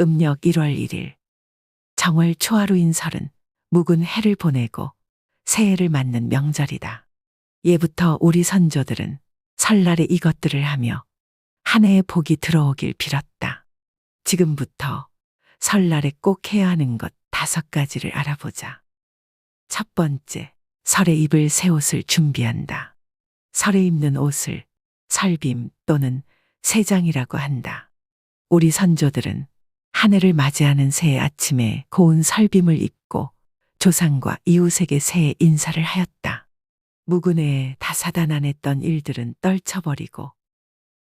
음력 1월 1일. 정월 초하루인 설은 묵은 해를 보내고 새해를 맞는 명절이다. 예부터 우리 선조들은 설날에 이것들을 하며 한 해의 복이 들어오길 빌었다. 지금부터 설날에 꼭 해야 하는 것 다섯 가지를 알아보자. 첫 번째, 설에 입을 새 옷을 준비한다. 설에 입는 옷을 설빔 또는 새장이라고 한다. 우리 선조들은 한 해를 맞이하는 새해 아침에 고운 설빔을 입고 조상과 이웃에게 새해 인사를 하였다. 해에 다사다난했던 일들은 떨쳐버리고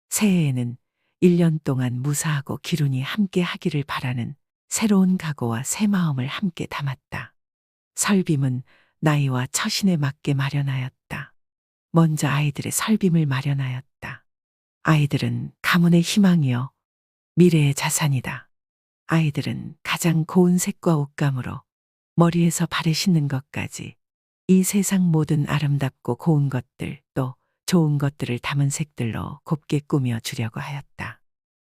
새해에는 1년 동안 무사하고 기운이 함께 하기를 바라는 새로운 각오와 새 마음을 함께 담았다. 설빔은 나이와 처신에 맞게 마련하였다. 먼저 아이들의 설빔을 마련하였다. 아이들은 가문의 희망이요. 미래의 자산이다. 아이들은 가장 고운 색과 옷감으로 머리에서 발에 싣는 것까지 이 세상 모든 아름답고 고운 것들 또 좋은 것들을 담은 색들로 곱게 꾸며 주려고 하였다.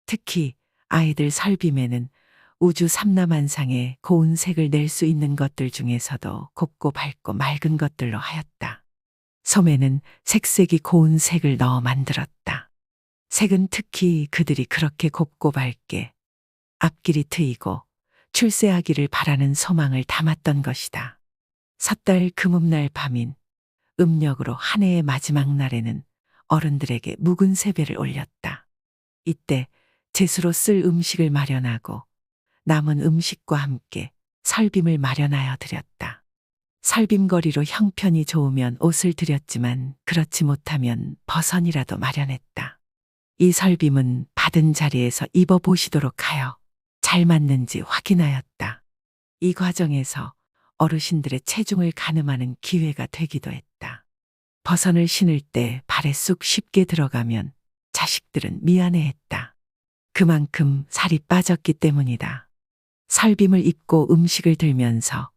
특히 아이들 설빔에는 우주 삼라만상의 고운 색을 낼 수 있는 것들 중에서도 곱고 밝고 맑은 것들로 하였다. 소매는 색색이 고운 색을 넣어 만들었다. 색은 특히 그들이 그렇게 곱고 밝게 앞길이 트이고 출세하기를 바라는 소망을 담았던 것이다. 섣달 금음날 밤인 음력으로 한 해의 마지막 날에는 어른들에게 묵은 세배를 올렸다. 이때 제수로 쓸 음식을 마련하고 남은 음식과 함께 설빔을 마련하여 드렸다. 설빔거리로 형편이 좋으면 옷을 드렸지만 그렇지 못하면 버선이라도 마련했다. 이 설빔은 받은 자리에서 입어보시도록 하여 잘 맞는지 확인하였다. 이 과정에서 어르신들의 체중을 가늠하는 기회가 되기도 했다. 버선을 신을 때 발에 쑥 쉽게 들어가면 자식들은 미안해했다. 그만큼 살이 빠졌기 때문이다. 설빔을 입고 음식을 들면서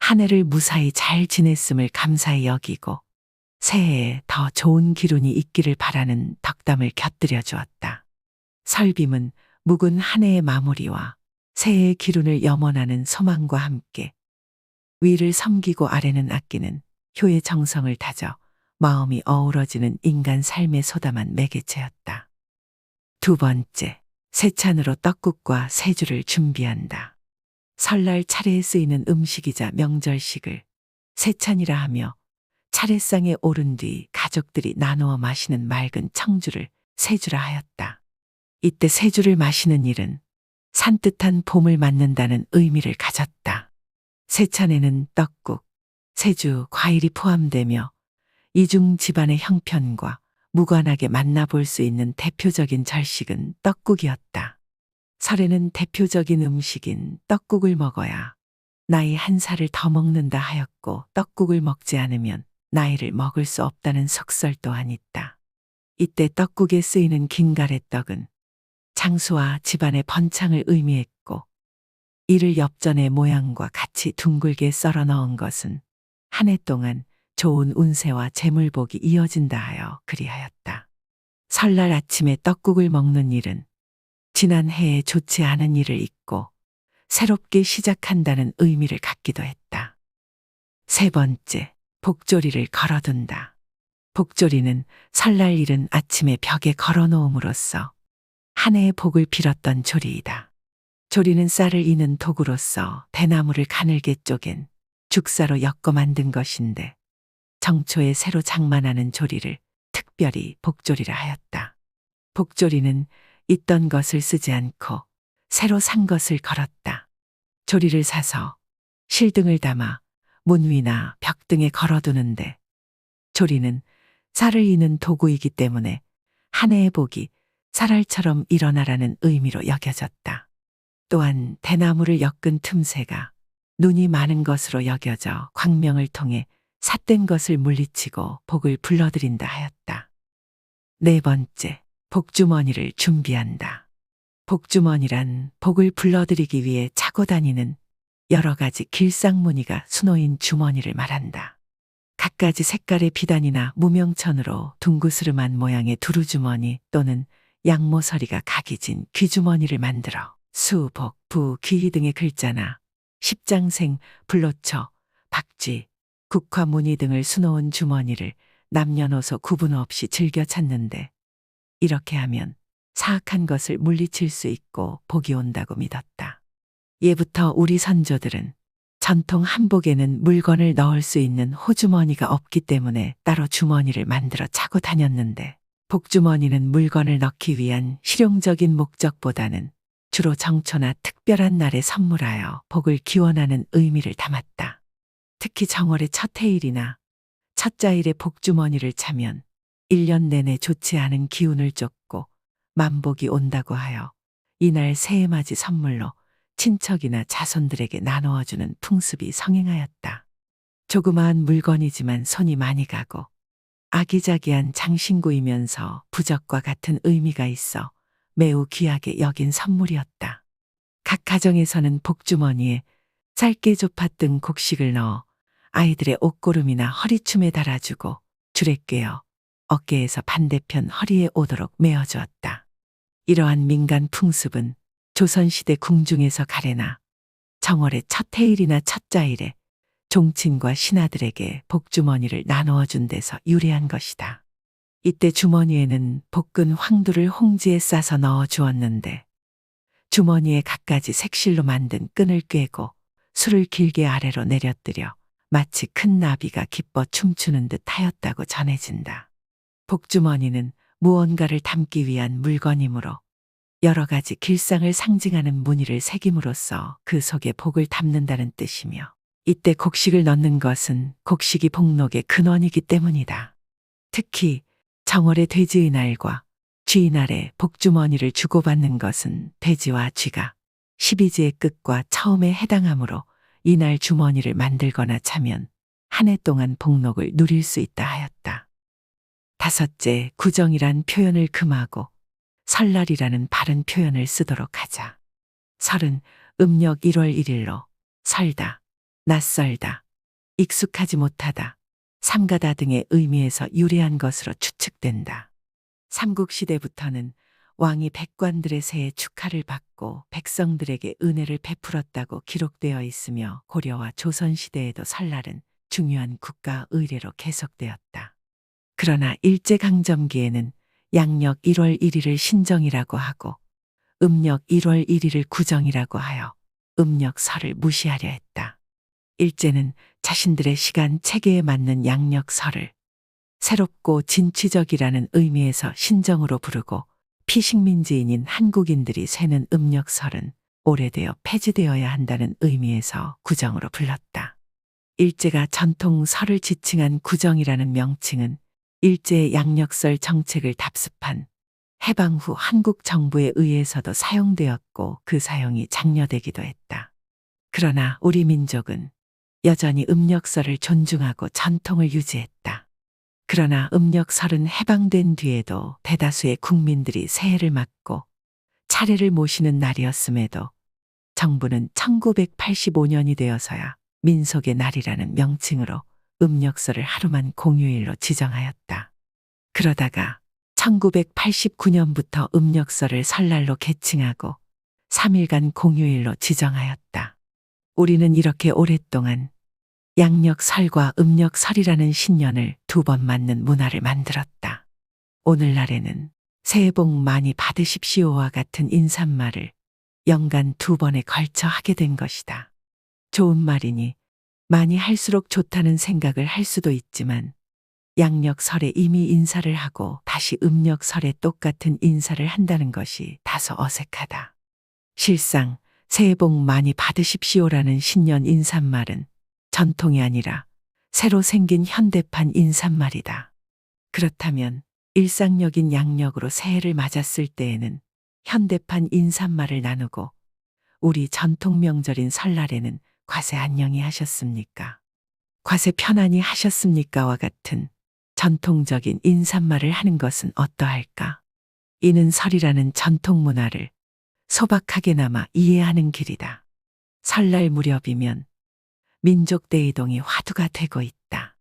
한 해를 무사히 잘 지냈음을 감사히 여기고 새해에 더 좋은 기운이 있기를 바라는 덕담을 곁들여 주었다. 설빔은 묵은 한 해의 마무리와 새해의 기운을 염원하는 소망과 함께 위를 섬기고 아래는 아끼는 효의 정성을 다져 마음이 어우러지는 인간 삶의 소담한 매개체였다. 두 번째, 세찬으로 떡국과 세주를 준비한다. 설날 차례에 쓰이는 음식이자 명절식을 세찬이라 하며 차례상에 오른 뒤 가족들이 나누어 마시는 맑은 청주를 세주라 하였다. 이때 세주를 마시는 일은 산뜻한 봄을 맞는다는 의미를 가졌다. 세찬에는 떡국, 세주, 과일이 포함되며 이중 집안의 형편과 무관하게 만나볼 수 있는 대표적인 절식은 떡국이었다. 설에는 대표적인 음식인 떡국을 먹어야 나이 한 살을 더 먹는다 하였고 떡국을 먹지 않으면 나이를 먹을 수 없다는 속설 또한 있다. 이때 떡국에 쓰이는 긴가래떡은 장수와 집안의 번창을 의미했고 이를 엽전의 모양과 같이 둥글게 썰어 넣은 것은 한 해 동안 좋은 운세와 재물복이 이어진다 하여 그리하였다. 설날 아침에 떡국을 먹는 일은 지난 해에 좋지 않은 일을 잊고 새롭게 시작한다는 의미를 갖기도 했다. 세 번째, 복조리를 걸어둔다. 복조리는 설날 일은 아침에 벽에 걸어놓음으로써 한 해의 복을 빌었던 조리이다. 조리는 쌀을 이는 도구로서 대나무를 가늘게 쪼갠 죽사로 엮어 만든 것인데 정초에 새로 장만하는 조리를 특별히 복조리라 하였다. 복조리는 있던 것을 쓰지 않고 새로 산 것을 걸었다. 조리를 사서 실등을 담아 문 위나 벽 등에 걸어두는데 조리는 쌀을 이는 도구이기 때문에 한 해의 복이 쌀알처럼 일어나라는 의미로 여겨졌다. 또한 대나무를 엮은 틈새가 눈이 많은 것으로 여겨져 광명을 통해 삿된 것을 물리치고 복을 불러들인다 하였다. 네 번째, 복주머니를 준비한다. 복주머니란 복을 불러들이기 위해 차고 다니는 여러 가지 길상무늬가 수놓인 주머니를 말한다. 갖가지 색깔의 비단이나 무명천으로 둥그스름한 모양의 두루주머니 또는 양모서리가 각이 진 귀주머니를 만들어 수, 복, 부, 귀 등의 글자나 십장생, 불로초, 박쥐, 국화 무늬 등을 수놓은 주머니를 남녀노소 구분 없이 즐겨 찾는데 이렇게 하면 사악한 것을 물리칠 수 있고 복이 온다고 믿었다. 예부터 우리 선조들은 전통 한복에는 물건을 넣을 수 있는 호주머니가 없기 때문에 따로 주머니를 만들어 차고 다녔는데 복주머니는 물건을 넣기 위한 실용적인 목적보다는 주로 정초나 특별한 날에 선물하여 복을 기원하는 의미를 담았다. 특히 정월의 첫 해일이나 첫자일에 복주머니를 차면 1년 내내 좋지 않은 기운을 쫓고 만복이 온다고 하여 이날 새해맞이 선물로 친척이나 자손들에게 나누어주는 풍습이 성행하였다. 조그마한 물건이지만 손이 많이 가고 아기자기한 장신구이면서 부적과 같은 의미가 있어 매우 귀하게 여긴 선물이었다. 각 가정에서는 복주머니에 짧게 등 곡식을 넣어 아이들의 옷고름이나 허리춤에 달아주고 줄에 꿰어 어깨에서 반대편 허리에 오도록 메어주었다. 이러한 민간 풍습은 조선시대 궁중에서 가래나 정월의 첫 해일이나 첫 자일에 종친과 신하들에게 복주머니를 나누어 준 데서 유래한 것이다. 이때 주머니에는 볶은 황두를 홍지에 싸서 넣어 주었는데 주머니에 갖가지 색실로 만든 끈을 꿰고 술을 길게 아래로 내려뜨려 마치 큰 나비가 기뻐 춤추는 듯 하였다고 전해진다. 복주머니는 무언가를 담기 위한 물건이므로 여러 가지 길상을 상징하는 무늬를 새김으로써 그 속에 복을 담는다는 뜻이며 이때 곡식을 넣는 것은 곡식이 복록의 근원이기 때문이다. 특히 정월의 돼지의 날과 쥐의 날에 복주머니를 주고받는 것은 돼지와 쥐가 12지의 끝과 처음에 해당하므로 이날 주머니를 만들거나 차면 한 해 동안 복록을 누릴 수 있다 하였다. 다섯째, 구정이란 표현을 금하고 설날이라는 바른 표현을 쓰도록 하자. 설은 음력 1월 1일로 설다, 낯설다, 익숙하지 못하다, 삼가다 등의 의미에서 유래한 것으로 추측된다. 삼국시대부터는 왕이 백관들의 새해 축하를 받고 백성들에게 은혜를 베풀었다고 기록되어 있으며 고려와 조선시대에도 설날은 중요한 국가 의례로 계속되었다. 그러나 일제강점기에는 양력 1월 1일을 신정이라고 하고 음력 1월 1일을 구정이라고 하여 음력 설을 무시하려 했다. 일제는 자신들의 시간 체계에 맞는 양력 설을 새롭고 진취적이라는 의미에서 신정으로 부르고 피식민지인인 한국인들이 세는 음력설은 오래되어 폐지되어야 한다는 의미에서 구정으로 불렀다. 일제가 전통 설을 지칭한 구정이라는 명칭은 일제의 양력설 정책을 답습한 해방 후 한국 정부에 의해서도 사용되었고 그 사용이 장려되기도 했다. 그러나 우리 민족은 여전히 음력설을 존중하고 전통을 유지했다. 그러나 음력설은 해방된 뒤에도 대다수의 국민들이 새해를 맞고 차례를 모시는 날이었음에도 정부는 1985년이 되어서야 민속의 날이라는 명칭으로 음력설을 하루만 공휴일로 지정하였다. 그러다가 1989년부터 음력설을 설날로 개칭하고 3일간 공휴일로 지정하였다. 우리는 이렇게 오랫동안 양력설과 음력설이라는 신년을 두 번 맞는 문화를 만들었다. 오늘날에는 새해 복 많이 받으십시오와 같은 인사말을 연간 두 번에 걸쳐 하게 된 것이다. 좋은 말이니 많이 할수록 좋다는 생각을 할 수도 있지만 양력설에 이미 인사를 하고 다시 음력설에 똑같은 인사를 한다는 것이 다소 어색하다. 실상 새해 복 많이 받으십시오라는 신년 인사말은 전통이 아니라 새로 생긴 현대판 인사말이다. 그렇다면 일상적인 양력으로 새해를 맞았을 때에는 현대판 인사말을 나누고 우리 전통 명절인 설날에는 과세 안녕히 하셨습니까? 과세 편안히 하셨습니까와 같은 전통적인 인사말을 하는 것은 어떠할까? 이는 설이라는 전통 문화를 소박하게나마 이해하는 길이다. 설날 무렵이면 민족 대이동이 화두가 되고 있다.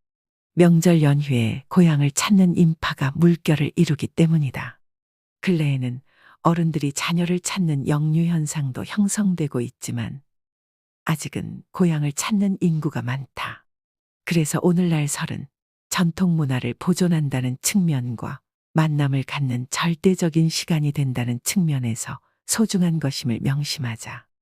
명절 연휴에 고향을 찾는 인파가 물결을 이루기 때문이다. 근래에는 어른들이 자녀를 찾는 역류 현상도 형성되고 있지만 아직은 고향을 찾는 인구가 많다. 그래서 오늘날 설은 전통 문화를 보존한다는 측면과 만남을 갖는 절대적인 시간이 된다는 측면에서 소중한 것임을 명심하자.